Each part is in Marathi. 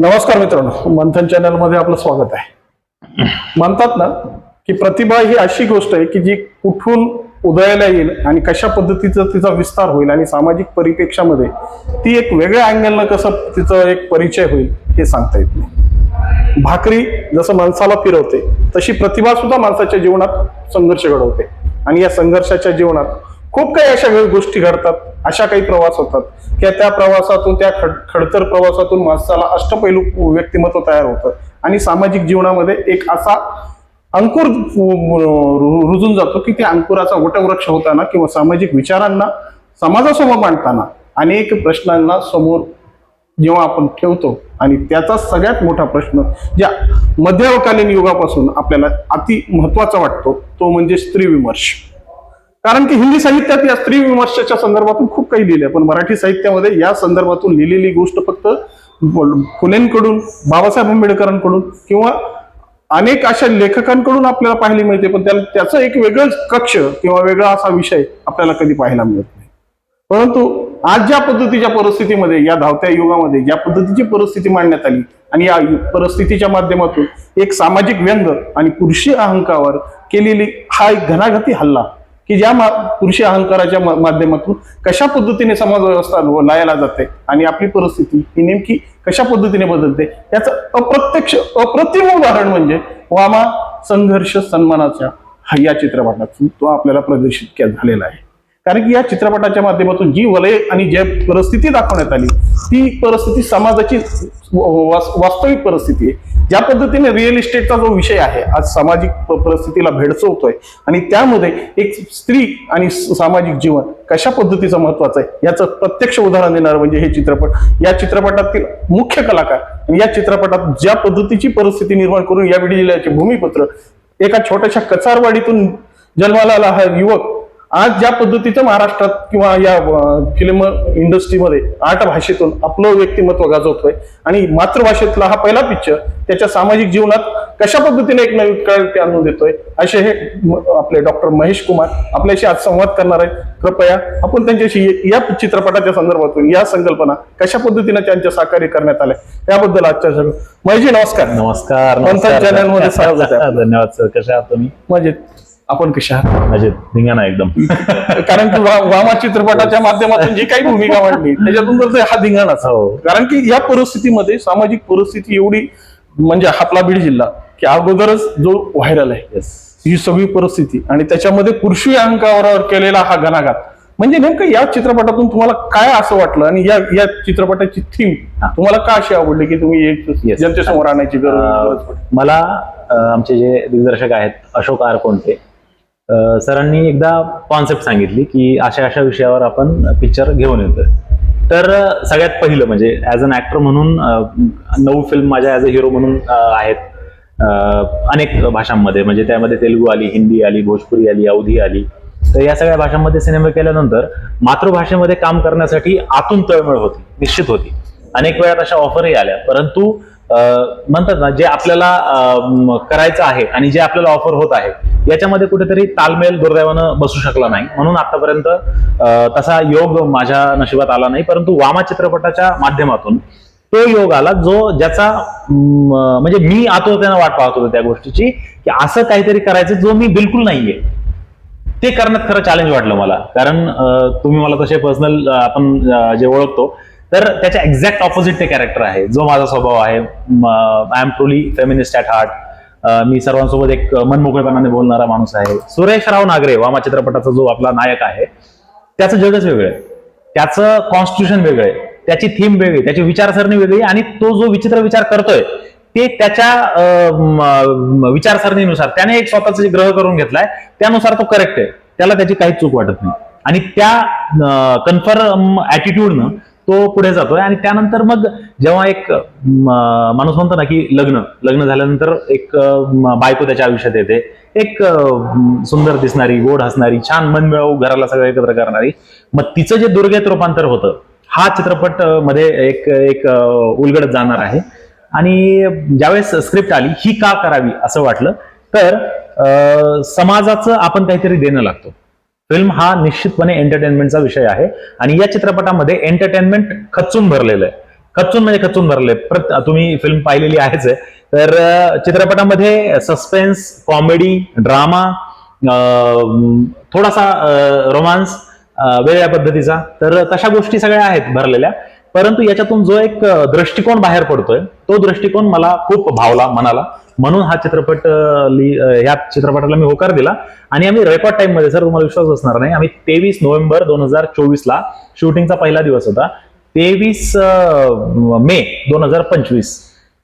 नमस्कार मित्रांनो मंथन चॅनलमध्ये आपलं स्वागत आहे. म्हणतात ना की प्रतिभा ही अशी गोष्ट आहे की जी कुठून उदयाला येईल आणि कशा पद्धतीचा तिचा विस्तार होईल आणि सामाजिक परिपेक्षामध्ये ती एक वेगळ्या अँगलनं कसं तिचं एक परिचय होईल हे सांगता येत नाही. भाकरी जसं माणसाला फिरवते तशी प्रतिभा सुद्धा माणसाच्या जीवनात संघर्ष घडवते. आणि या संघर्षाच्या जीवनात खूप काही अशा गोष्टी घडतात. अशा काही प्रवास होतात. की त्या प्रवासातून त्या खड खडतर प्रवासातून माणसाला अष्टपैलू व्यक्तिमत्व तयार होतं. आणि सामाजिक जीवनामध्ये एक असा अंकुर रुजून जातो की त्या अंकुराचा वटवृक्ष होताना किंवा सामाजिक विचारांना समाजासमोर मांडताना अनेक प्रश्नांना समोर जेव्हा आपण ठेवतो आणि त्याचा सगळ्यात मोठा प्रश्न ज्या मध्यकालीन युगापासून आपल्याला अति महत्त्वाचा वाटतो तो म्हणजे स्त्री विमर्श. कारण की हिंदी साहित्यात या स्त्री विमर्शाच्या संदर्भातून खूप काही लिहिले पण मराठी साहित्यामध्ये या संदर्भातून लिहिलेली गोष्ट फक्त बोल- फुलेंकडून बाबासाहेब आंबेडकरांकडून किंवा अनेक अशा लेखकांकडून आपल्याला पाहायला मिळते पण त्याला त्याचं एक वेगळंच कक्ष किंवा वेगळा असा विषय आपल्याला कधी पाहायला मिळत नाही. परंतु आज ज्या पद्धतीच्या परिस्थितीमध्ये या धावत्या युगामध्ये ज्या पद्धतीची परिस्थिती मांडण्यात आली आणि या परिस्थितीच्या माध्यमातून एक सामाजिक व्यंग आणि पुरुषी अहंकावर केलेली हा एक घनाघाती हल्ला की ज्या मा- पुरुषी अहंकाराच्या माध्यमातून कशा पद्धतीने समाज व्यवस्था लायला जाते आणि आपली परिस्थिती ही नेमकी कशा पद्धतीने बदलते याचं अप्रत्यक्ष अप्रतिम उदाहरण म्हणजे वामा संघर्ष सन्मानाच्या हा या चित्रपटातून तो आपल्याला प्रदर्शित के- झालेला आहे. कारण की या चित्रपटाच्या माध्यमातून जी वलय आणि जे परिस्थिती दाखवण्यात आली ती परिस्थिती समाजाची वास्तविक परिस्थिती आहे. ज्या पद्धतीने रिअल इस्टेटचा जो विषय आहे आज सामाजिक प- परिस्थितीला भेडसवतोय आणि त्यामध्ये एक स्त्री आणि स- सामाजिक जीवन कशा पद्धतीचं महत्वाचं आहे याचं प्रत्यक्ष उदाहरण देणार म्हणजे हे चित्रपट. या चित्रपटातील मुख्य कलाकार आणि या चित्रपटात ज्या पद्धतीची परिस्थिती निर्माण करून या जिल्ह्याचे भूमिपत्र एका छोट्याशा कचारवाडीतून जन्माला आला हा युवक आज ज्या पद्धतीचं महाराष्ट्रात किंवा या फिल्म इंडस्ट्रीमध्ये आर्ट भाषेतून आपलं व्यक्तिमत्व गाजवतोय आणि मातृभाषेतला हा पहिला पिक्चर त्याच्या सामाजिक जीवनात कशा पद्धतीने एक नवीन क्रांती आणून देतोय असे हे आपले डॉक्टर महेश कुमार आपल्याशी आज संवाद करणार आहेत. कृपया आपण त्यांच्याशी या चित्रपटाच्या संदर्भातून या संकल्पना कशा पद्धतीने त्यांच्या साकार्य करण्यात आल्या त्याबद्दल आजच्या सगळं. महेशजी नमस्कार. नमस्कार मंथन नमस्कार. channel मध्ये स्वागत आहे. धन्यवाद सर. आहात तुम्ही? म्हणजे आपण कशा आहात? म्हणजे धिंगाणा एकदम. कारण की वामा चित्रपटाच्या माध्यमातून जी काही भूमिका मांडली त्याच्यातून तर हा धिंगाणाच. हो. कारण की या परिस्थितीमध्ये सामाजिक परिस्थिती एवढी म्हणजे आपला बीड जिल्हा की अगोदरच जो व्हायरल आहे ही सगळी परिस्थिती. आणि त्याच्यामध्ये पुरुषी अंकावर केलेला हा घणाघात. म्हणजे नेमकं या चित्रपटातून तुम्हाला काय असं वाटलं? आणि या या चित्रपटाची थीम तुम्हाला का अशी आवडली की तुम्ही एक. जनतेसमोर आणायची गरज? मला आमचे जे दिग्दर्शक आहेत अशोक आरकोणते अं, सरांनी एकदा कॉन्सेप्ट सांगितली की अशा अशा विषयावर आपण पिक्चर घेऊन येतोय. तर सगळ्यात पहिलं म्हणजे ॲज अन ॲक्टर म्हणून नऊ फिल्म माझ्या ॲज अ हिरो म्हणून आहेत. अनेक भाषांमध्ये म्हणजे त्यामध्ये तेलुगू आली हिंदी आली भोजपुरी आली अवधी आली. तर या सगळ्या भाषांमध्ये सिनेमा केल्यानंतर मातृभाषेमध्ये काम करण्यासाठी आतून तळमळ होती निश्चित होती. अनेक वेळा तशा ऑफरही आल्या. परंतु म्हणतात ना जे आपल्याला करायचं आहे आणि जे आपल्याला ऑफर होत आहे याच्यामध्ये कुठेतरी तालमेल दुर्दैवानं बसू शकला नाही. म्हणून आतापर्यंत तसा योग माझ्या नशिबात आला नाही परंतु वामा चित्रपटाच्या माध्यमातून तो योग आला जो ज्याचा म्हणजे मी आतुरतेनं वाट पाहत होतो त्या गोष्टीची की असं काहीतरी करायचं जो मी बिलकुल नाहीये. ते करण्यात खरं चॅलेंज वाटलं मला. कारण तुम्ही मला तसे पर्सनल आपण जे ओळखतो तर त्याच्या एक्झॅक्ट ऑपोजिट ते कॅरेक्टर आहे. जो माझा स्वभाव आहे I am truly feminist at heart मी सर्वांसोबत एक मनमोकळेपणाने बोलणारा माणूस आहे. सुरेश राव नागरे वामा चित्रपटाचा जो आपला नायक आहे त्याचं जगच वेगळं आहे. त्याचं कॉन्स्टिट्यूशन वेगळं आहे. त्याची थीम वेगळी त्याची विचारसरणी वेगळी आणि तो जो विचित्र विचार करतोय ते त्याच्या विचारसरणीनुसार त्याने एक स्वतःचा ग्रह करून घेतलाय त्यानुसार तो करेक्ट आहे. त्याला त्याची काहीच चूक वाटत नाही. आणि त्या कन्फर्म ॲटिट्यूडनं तो पुढे जातोय. आणि त्यानंतर मग जेव्हा एक माणूस म्हणतो ना की लग्न लग्न झाल्यानंतर एक बायको त्याच्या आयुष्यात येते. एक सुंदर दिसणारी गोड हसणारी छान मन मिळवू घराला सगळं एकत्र करणारी. मग तिचं जे दुर्गेत रूपांतर होतं हा चित्रपटमध्ये एक एक उलगडत जाणार आहे. आणि ज्यावेळेस स्क्रिप्ट आली ही का करावी असं वाटलं तर समाजाचं आपण काहीतरी देणं लागतो. फिल्म हा निश्चितपणे एंटरटेनमेंटचा विषय आहे. आणि या चित्रपटामध्ये एंटरटेनमेंट खचून भरलेलं आहे. खचून म्हणजे खचून भरले प्रत- तुम्ही फिल्म पाहिलेली आहेच आहे. तर चित्रपटामध्ये सस्पेन्स कॉमेडी ड्रामा थोडासा रोमांस वेगळ्या पद्धतीचा. तर तशा गोष्टी सगळ्या आहेत भरलेल्या. परंतु याच्यातून जो एक दृष्टिकोन बाहेर पडतोय तो दृष्टिकोन मला खूप भावला मनाला. म्हणून हा चित्रपट लि- या चित्रपटाला मी होकार दिला. आणि आम्ही रेकॉर्ड टाइममध्ये सर तुम्हाला विश्वास असणार नाही आम्ही तेवीस नोव्हेंबर दोन हजार चोवीस ला शूटिंगचा पहिला दिवस होता. तेवीस मे दोन हजार पंचवीस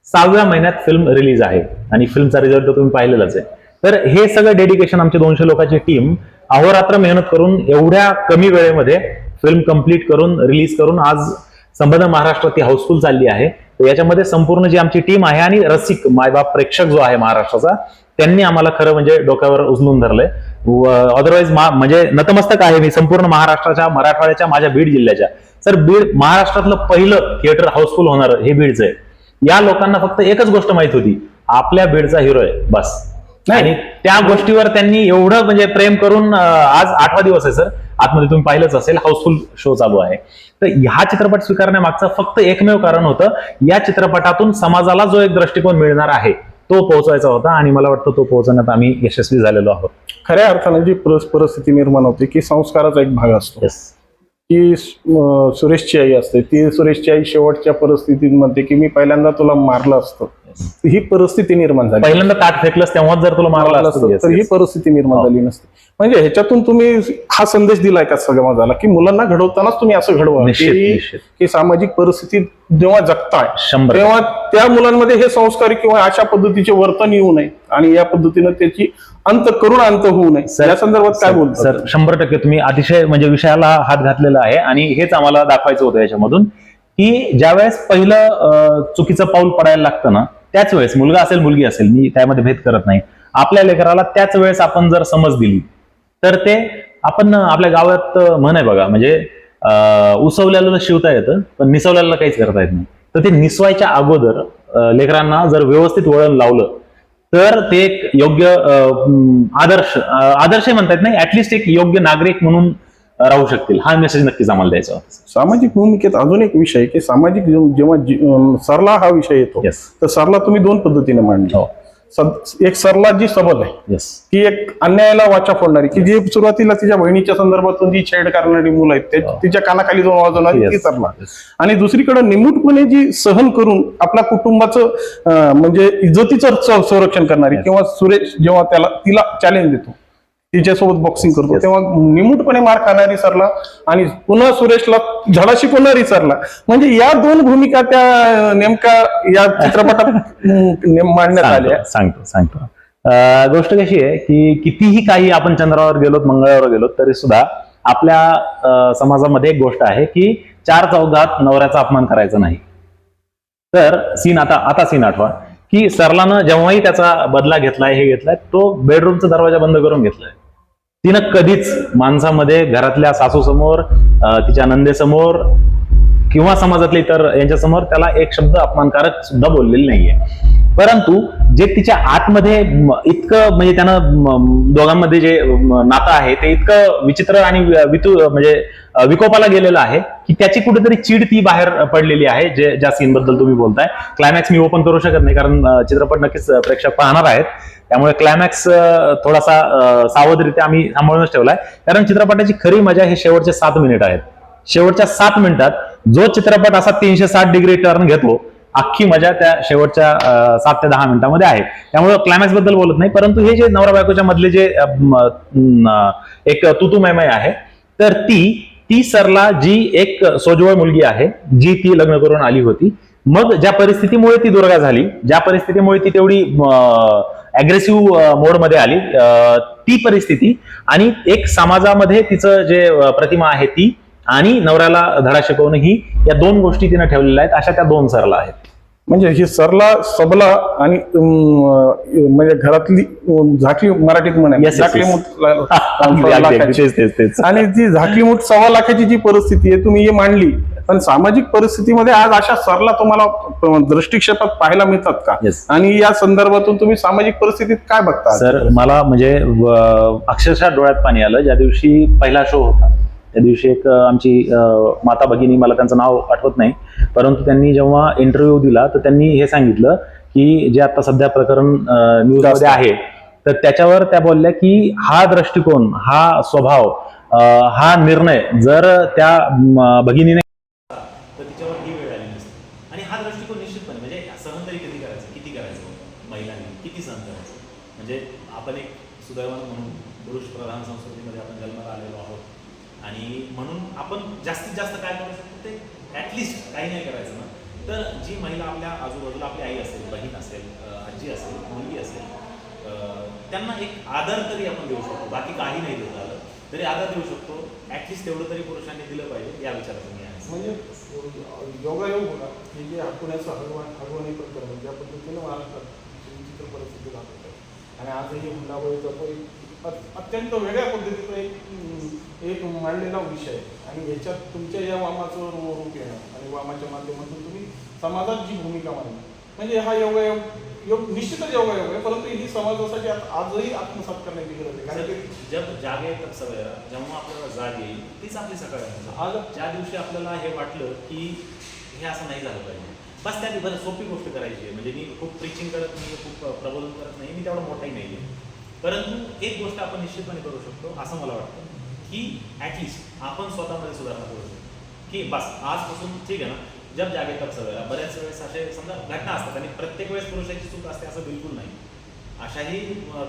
सहाव्या महिन्यात फिल्म रिलीज आहे. आणि फिल्मचा रिझल्ट तुम्ही पाहिलेलाच आहे. तर हे सगळं डेडिकेशन आमची दोनशे लोकांची टीम अहोरात्र मेहनत करून एवढ्या कमी वेळेमध्ये फिल्म कंप्लीट करून रिलीज करून आज संबंध महाराष्ट्रात ती हाऊसफुल चालली आहे. तर याच्यामध्ये संपूर्ण जी आमची टीम आहे आणि रसिक मायबाप प्रेक्षक जो आहे महाराष्ट्राचा त्यांनी आम्हाला खरं म्हणजे डोक्यावर उचलून धरलंय. अदरवाईज म्हणजे नतमस्तक आहे मी संपूर्ण महाराष्ट्राच्या मराठवाड्याच्या माझ्या बीड जिल्ह्याच्या. सर बीड महाराष्ट्रातलं पहिलं थिएटर हाऊसफुल होणार हे बीडचं आहे. या लोकांना फक्त एकच गोष्ट माहीत होती आपल्या बीडचा हिरो आहे बस. नाही. आणि त्या गोष्टीवर त्यांनी एवढं म्हणजे प्रेम करून आज आठवा दिवस आहे सर. आतमध्ये तुम्ही पाहिलंच असेल हाऊसफुल शो चालू आहे. तर ह्या चित्रपट स्वीकारण्यामागचं फक्त एकमेव कारण होतं या चित्रपटातून समाजाला जो एक दृष्टिकोन मिळणार आहे तो पोहोचवायचा होता आणि मला वाटतं तो पोहोचवण्यात आम्ही यशस्वी झालेलो आहोत. खऱ्या अर्थानं जी परस- परिस्थिती निर्माण होते की संस्काराचा एक भाग असतो. अं, सुरेशची आई असते ती सुरेशची आई शेवटच्या परिस्थितीमध्ये की मी पहिल्यांदा तुला मारलं असतं. ही परिस्थिती निर्माण झाली. पहिल्यांदा ताट फेकलंस तेव्हाच जर तुला मारला असतं तर ही. परिस्थिती निर्माण हो. झाली नसते. म्हणजे ह्याच्यातून तुम्ही हा संदेश दिलाय का समाजाला की मुलांना घडवतानाच तुम्ही असं घडवा की सामाजिक परिस्थिती जेव्हा जगताय तेव्हा त्या मुलांमध्ये हे संस्कार किंवा अशा पद्धतीचे वर्तन येऊ नये आणि या पद्धतीनं त्याची अंत करून अंत होऊ नये. सर- या संदर्भात काय बोलतात? सर शंभर टक्के तुम्ही अतिशय म्हणजे विषयाला हात घातलेला आहे आणि हेच आम्हाला दाखवायचं होतं याच्यामधून की ज्यावेळेस पहिलं चुकीचं पाऊल पडायला लागतं ना त्याच वेळेस मुलगा असेल मुलगी असेल मी त्यामध्ये भेद करत नाही. आपल्या लेकराला त्याच वेळेस आपण जर समज दिली तर ते आपण आपल्या गावात म्हण आहे बघा म्हणजे उसवल्याला शिवता येतं पण निसवल्याला काहीच करता येत नाही. तर ते निसवायच्या अगोदर लेकरांना जर व्यवस्थित वळण लावलं तर ते एक योग्य अं, आदर्श आदर्श म्हणता येत नाही ऍटलिस्ट एक योग्य नागरिक म्हणून राहू शकतील. हा मेसेज नक्कीच आम्हाला द्यायचा होता. सामाजिक भूमिकेत अजून एक विषय की सामाजिक जेव्हा सरला हा विषय येतो तर सरला तुम्ही दोन पद्धतीने मांडला. हो. एक सरला जी सबल आहे येस की एक अन्यायाला वाचा फोडणारी की जी सुरुवातीला तिच्या बहिणीच्या संदर्भातून जी छेड करणारी मुलं आहेत ते- हो. तिच्या कानाखाली जाऊन वाजवणारी ती Yes. सरला. आणि दुसरीकडे निमूटपणे जी सहन करून आपल्या कुटुंबाचं म्हणजे इज्जतीचं संरक्षण करणारी Yes. किंवा सुरेश जेव्हा त्याला तिला चॅलेंज देतो तिच्यासोबत बॉक्सिंग करतो. तेव्हा निमूटपणे मार खाणारी सरला आणि पुन्हा सुरेशला धडा शिकवणारी सरला. म्हणजे या दोन भूमिका त्या नेमका या चित्रपटात मांडण्यात आल्या. सांगतो सांगतो. गोष्ट कशी आहे की कितीही काही आपण चंद्रावर गेलोत मंगळावर गेलोत तरी सुद्धा आपल्या समाजामध्ये एक गोष्ट आहे की चार चौघात नवऱ्याचा अपमान करायचा नाही. तर सीन आता आता सीन आठवा. की सरलानं जेव्हाही त्याचा बदला घेतलाय हे घेतलाय तो बेडरूमचा दरवाजा बंद करून घेतलाय. तिनं कधीच माणसामध्ये घरातल्या सासू समोर तिच्या नंदेसमोर किंवा समाजातले इतर यांच्यासमोर त्याला एक शब्द अपमानकारक सुद्धा बोललेली नाहीये. परंतु जे तिच्या आतमध्ये इतकं म्हणजे त्यानं दोघांमध्ये जे नातं आहे ते इतकं विचित्र आणि वि- वितू म्हणजे विकोपाला गेलेलं आहे की त्याची कुठेतरी चीड ती बाहेर पडलेली आहे जे ज्या सीन बद्दल तुम्ही बोलताय. क्लायमॅक्स मी ओपन करू शकत नाही कारण चित्रपट नक्कीच प्रेक्षक पाहणार आहेत. त्यामुळे क्लायमॅक्स थोडासा सावधरित्या आम्ही सांभाळूनच ठेवलाय. कारण चित्रपटाची खरी मजा हे शेवटचे सात मिनिट आहेत. शेवटच्या सात मिनिटात जो चित्रपट असा तीनशे साठ डिग्री टर्न घेतो अख्खी मजा त्या शेवटच्या सात ते दहा मिनिटांमध्ये आहे. त्यामुळे क्लायमॅक्सबद्दल बोलत नाही परंतु हे जे नवरा बायकोच्या मधले जे एक तुतुमयमय आहे तर ती ती सरला जी एक सोजवळ मुलगी आहे जी ती लग्न करून आली होती मग ज्या परिस्थितीमुळे ती दुर्गा झाली ज्या परिस्थितीमुळे ती तेवढी अग्रेसिव्ह मोडमध्ये आली ती परिस्थिती आणि एक समाजामध्ये तिचं जे प्रतिमा आहे ती आणि नवऱ्याला धडा शिकवणं ही या दोन गोष्टी तिनं ठेवलेल्या आहेत. अशा त्या दोन सरला आहेत. म्हणजे ही सरला सबला आणि म्हणजे घरातली झाकली मराठीत म्हणे. आणि जी झाकली मूठ सव्वा लाखाची जी परिस्थिती आहे तुम्ही ही मांडली पण सामाजिक परिस्थितीमध्ये आज अशा सरला तुम्हाला दृष्टिक्षेपात पाहायला मिळतात का. आणि या संदर्भातून तुम्ही सामाजिक परिस्थितीत काय बघता? सर मला म्हणजे अक्षरशः डोळ्यात पाणी आलं. ज्या दिवशी पहिला शो होता त्या दिवशी एक आमची माता भगिनी मला त्यांचं नाव आठवत नाही परंतु त्यांनी जेव्हा इंटरव्ह्यू दिला तर त्यांनी हे सांगितलं की जे आता सध्या प्रकरण न्यूजमध्ये आहे तर त्याच्यावर त्या बोलल्या की हा दृष्टिकोन हा स्वभाव हा निर्णय जर त्या भगिनीने तर तिच्यावर ही वेळ आली नसते आणि हा दृष्टिकोन निश्चितपणे म्हणजे सहन तरी कधी करायचं किती करायचं महिलांनी किती सहन करायचं म्हणजे आपण एक सुदैवान म्हणून पुरुष प्रधान संस्कृतीमध्ये आपण जन्माला आलेलो आहोत. आणि म्हणून आपण जास्तीत जास्त काय करू शकतो ते ॲटलिस्ट काही नाही करायचं ना. तर जी महिला आपल्या आजूबाजूला आपली आई असेल बहीण असेल आजी असेल मुलगी असेल त्यांना एक आदर तरी आपण देऊ शकतो. बाकी काही नाही देत आलं तरी आदर देऊ शकतो. ॲटलिस्ट तेवढं तरी पुरुषांनी दिलं पाहिजे या विचारातून मी आहे. म्हणजे योगायोग होता. की जे पुण्याचं हगवण पण प्रकरण ज्या पद्धतीनं महाराष्ट्रात विचित्र परिस्थिती दाखवतात. आणि आजही हुंडाबळीचा तो एक अत- अत्यंत वेगळ्या पद्धतीचा एक एक मांडलेला विषय. आहे आणि याच्यात तुमच्या या वामाचं रू- रूप येणं आणि वामाच्या माध्यमातून तुम्ही समाजात जी भूमिका मांडणं म्हणजे हा योगायोग योग निश्चितच योगायोग आहे परंतु ही समाजासाठी आजही आत्मसात करण्याची गरज आहे. कारण की जब जागे तब सवेरा जेव्हा आपल्याला जाग येईल तीच आपली सकाळ आहे. आज ज्या दिवशी आपल्याला हे वाटलं की हे असं नाही झालं पाहिजे बस त्या बरं सोपी गोष्ट करायची आहे. म्हणजे मी खूप प्रिचिंग करत नाही खूप प्रबोधन करत नाही मी तेवढा मोठाही नाही आहे. परंतु एक गोष्ट आपण निश्चितपणे करू शकतो असं मला वाटतं की ॲटलिस्ट आपण स्वतःमध्ये सुधारणा करू शकतो. की बस आजपासून ठीक आहे ना जब जागे तब सगळ्या बऱ्याच वेळेस असे समजा घटना असतात आणि प्रत्येक वेळेस पुरुषाची चूक असते असं बिलकुल नाही. अशाही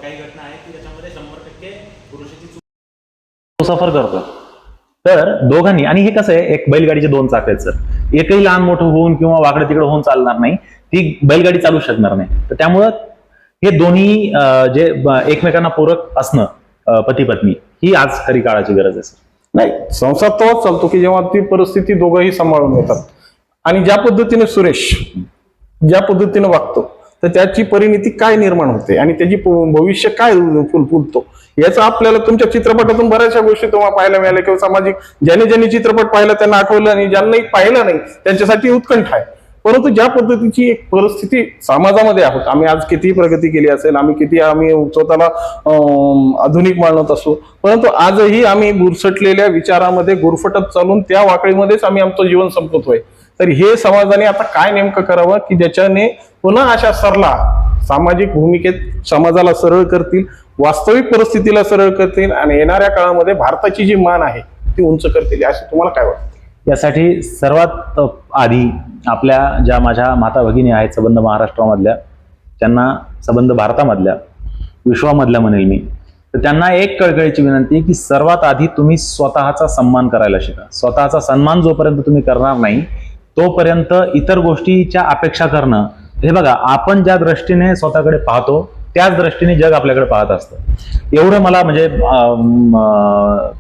काही घटना आहेत की त्याच्यामध्ये शंभर टक्के पुरुषाची चूक सफर करतो तर दोघांनी आणि हे कसं आहे एक बैलगाडीचे दोन चाक आहेत सर. एकही लहान मोठं होऊन किंवा वाकडं तिकडं होऊन चालणार नाही ती बैलगाडी चालू शकणार नाही. तर त्यामुळं हे दोन्ही जे एकमेकांना पूरक असणं पती पत्नी ही आज खरी काळाची गरज आहे सर. नाही संसार तोच चालतो की जेव्हा ती परिस्थिती दोघंही सांभाळून येतात. आणि ज्या पद्धतीने सुरेश ज्या पद्धतीने वागतो तर त्याची परिणिती काय निर्माण होते आणि त्याची प- भविष्य काय फुल फुलतो? याचा आपल्याला तुमच्या चित्रपटातून बऱ्याचशा गोष्टी तुम्हाला पाहायला मिळाल्या. किंवा सामाजिक ज्याने ज्यांनी चित्रपट पाहिला त्यांना आठवलं आणि ज्यांनाही पाहिलं नाही त्यांच्यासाठी उत्कंठ आहे. परंतु ज्या पद्धतीची एक परिस्थिती समाजामध्ये आहोत आम्ही आज कितीही प्रगती केली असेल आम्ही किती आम्ही स्वतःला आधुनिक मानत असू परंतु आजही आम्ही गुरसटलेल्या विचारामध्ये गुरफटत चालून त्या वाकळीमध्येच आम्ही आमचं जीवन संपवतोय. तर हे समाजाने आता काय नेमकं करावं की ज्याच्याने पुन्हा अशा सरला सामाजिक भूमिकेत समाजाला सरळ करतील वास्तविक परिस्थितीला सरळ करतील आणि येणाऱ्या काळामध्ये भारताची जी मान आहे ती उंच करतील असे तुम्हाला काय वाटतं? यासाठी सर्वात आधी आपल्या ज्या माझ्या माता भगिनी आहेत सबंध महाराष्ट्रामधल्या त्यांना सबंध भारतामधल्या विश्वामधल्या म्हणेल मी तर त्यांना एक कळकळीची विनंती आहे की सर्वात आधी तुम्ही स्वतःचा सन्मान करायला शिका. स्वतःचा सन्मान जोपर्यंत तुम्ही करणार नाही तोपर्यंत इतर गोष्टीच्या अपेक्षा करणं हे बघा आपण ज्या दृष्टीने स्वतःकडे पाहतो त्याच दृष्टीने जग आपल्याकडे पाहत असतं. एवढं मला म्हणजे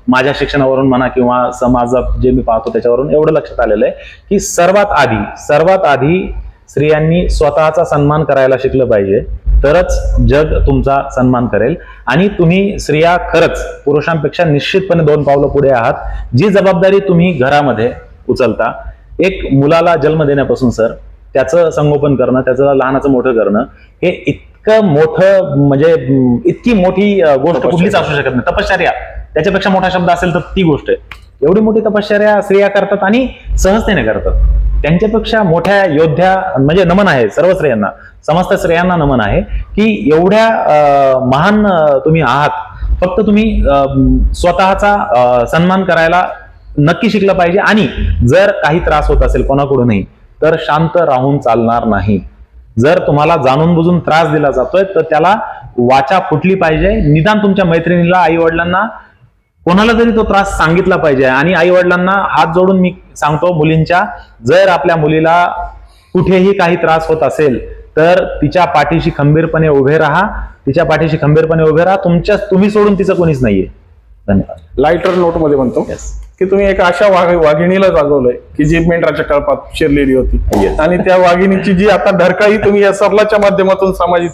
माझ्या शिक्षणावरून म्हणा किंवा समाजात जे मी पाहतो त्याच्यावरून एवढं लक्षात आलेलं आहे की सर्वात आधी सर्वात आधी स्त्रियांनी स्वतःचा सन्मान करायला शिकलं पाहिजे. तरच जग तुमचा सन्मान करेल. आणि तुम्ही स्त्रिया खरंच पुरुषांपेक्षा निश्चितपणे दोन पावलं पुढे आहात. जी जबाबदारी तुम्ही घरामध्ये उचलता एक मुलाला जन्म देण्यापासून सर त्याचं संगोपन करणं त्याचं लहानाचं मोठं करणं हे इतकं मोठं म्हणजे इतकी मोठी गोष्ट. कुठलीच असू शकत नाही. तपश्चर्या. त्याच्यापेक्षा मोठा शब्द असेल तर ती गोष्ट आहे. एवढी मोठी तपश्चर्या स्त्रिया करतात आणि सहजतेने करतात. त्यांच्यापेक्षा मोठ्या योद्ध्या म्हणजे नमन आहे सर्व स्त्रियांना समस्त स्त्रियांना नमन आहे की एवढ्या महान तुम्ही आहात. फक्त तुम्ही स्वतःचा सन्मान करायला नक्की शिकलं पाहिजे. आणि जर काही त्रास होत असेल कोणाकडूनही तर शांत राहून चालणार नाही. जर तुम्हाला जाणून बुजून त्रास दिला जातोय तर त्याला वाचा फुटली पाहिजे. निदान तुमच्या मैत्रिणीला आई वडिलांना कोणाला तरी तो त्रास सांगितला पाहिजे. आणि आई वडिलांना हात जोडून मी सांगतो मुलींच्या जर आपल्या मुलीला कुठेही काही त्रास होत असेल तर तिच्या पाठीशी खंबीरपणे उभे राहा. तिच्या पाठीशी खंबीरपणे उभे राहा. तुमच्या तुम्ही सोडून तिचं कोणीच नाहीये. धन्यवाद. लाईटर नोटमध्ये म्हणतो. की तुम्ही एका अशा वाघ वाघिणीला जागवलंय की जी मेंढराच्या कळपात शिरलेली होती. आणि त्या वाघिणीची जी आता ढरकाही तुम्ही या सरलाच्या माध्यमातून सामाजिक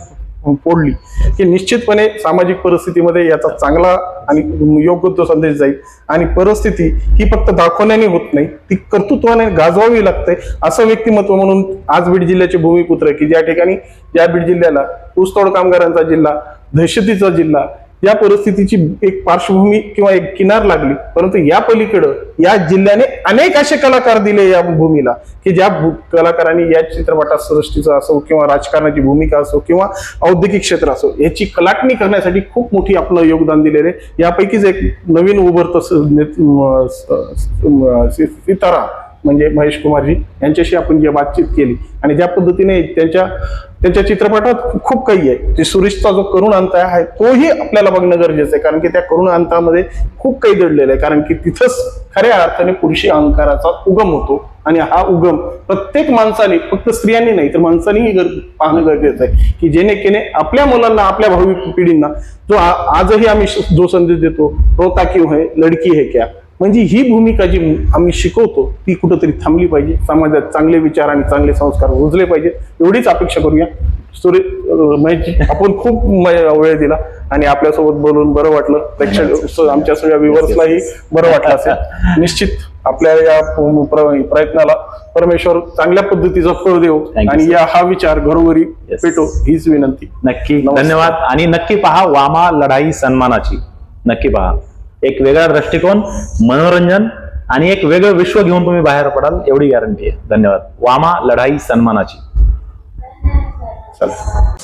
फोडली की निश्चितपणे सामाजिक परिस्थितीमध्ये याचा चांगला आणि योग्य तो संदेश जाईल. आणि परिस्थिती ही फक्त दाखवण्याने होत नाही ती कर्तृत्वाने गाजवावी लागते असं व्यक्तिमत्व म्हणून आज बीड जिल्ह्याचे भूमिपुत्र की ज्या ठिकाणी या बीड जिल्ह्याला ऊसतोड कामगारांचा जिल्हा दहशतीचा जिल्हा या परिस्थितीची एक पार्श्वभूमी किंवा एक किनार लागली. परंतु या पलीकडं या जिल्ह्याने अनेक असे कलाकार दिले या भूमीला की ज्या भू- कलाकारांनी या चित्रपटात सृष्टीचा असो किंवा राजकारणाची भूमिका असो किंवा औद्योगिक क्षेत्र असो याची कलाटणी करण्यासाठी खूप मोठी आपलं योगदान दिलेलं आहे. यापैकीच एक नवीन उभरत सितारा. म्हणजे महेश कुमारजी यांच्याशी आपण जे बातचीत केली. आणि ज्या पद्धतीने त्यांच्या त्यांच्या चित्रपटात खूप काही आहे. ते सुरेशचा जो करुण अंत आहे तोही आपल्याला बघणं गरजेचं आहे. कारण की त्या करुण अंतामध्ये खूप काही दडलेलं आहे. कारण की तिथंच खऱ्या अर्थाने पुरुषी अहंकाराचा उगम होतो. आणि हा उगम प्रत्येक माणसाने फक्त स्त्रियांनी नाही तर माणसांनीही गर- पाहणं गरजेचं आहे. की जेणेकेने आपल्या मुलांना आपल्या भावी पिढींना जो आजही आम्ही जो संदेश देतो रोता क्यों हो है लडकी है क्या? म्हणजे ही भूमिका जी आम्ही शिकवतो ती कुठंतरी थांबली पाहिजे. समाजात चांगले विचार आणि चांगले संस्कार रुजले पाहिजेत एवढीच अपेक्षा करूया. सुरे आपण खूप वेळ दिला आणि आपल्यासोबत बोलून बरं वाटलं. प्रेक्षक आमच्या सगळ्या व्ह्युअर्सलाही बरं वाटलं असेल. निश्चित आपल्या या प्रयत्नाला परमेश्वर चांगल्या पद्धतीचं फळ देऊ आणि. या हा विचार घरोघरी. पेटो हीच विनंती. नक्की. धन्यवाद. आणि नक्की पहा वामा लढाई सन्मानाची. नक्की पहा. एक वेगळा दृष्टिकोन मनोरंजन आणि एक वेगळं विश्व घेऊन तुम्ही बाहेर पडाल एवढी गॅरंटी आहे. धन्यवाद. वामा लढाई सन्मानाची. चला.